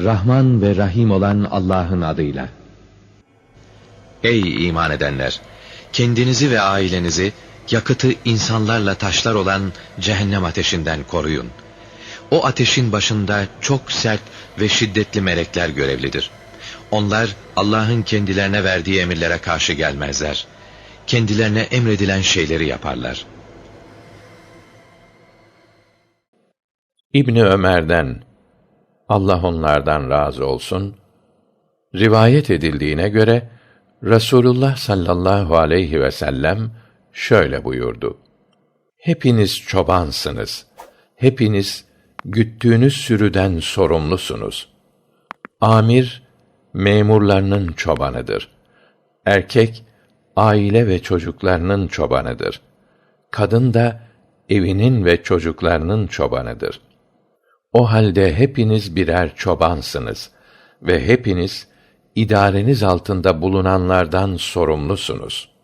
Rahman ve Rahim olan Allah'ın adıyla. Ey iman edenler! Kendinizi ve ailenizi yakıtı insanlarla taşlar olan cehennem ateşinden koruyun. O ateşin başında çok sert ve şiddetli melekler görevlidir. Onlar Allah'ın kendilerine verdiği emirlere karşı gelmezler. Kendilerine emredilen şeyleri yaparlar. İbni Ömer'den Allah onlardan razı olsun rivayet edildiğine göre Rasulullah sallallahu aleyhi ve sellem şöyle buyurdu. Hepiniz çobansınız. Hepiniz güttüğünüz sürüden sorumlusunuz. Amir memurlarının çobanıdır. Erkek aile ve çocuklarının çobanıdır. Kadın da evinin ve çocuklarının çobanıdır. O halde hepiniz birer çobansınız ve hepiniz idareniz altında bulunanlardan sorumlusunuz.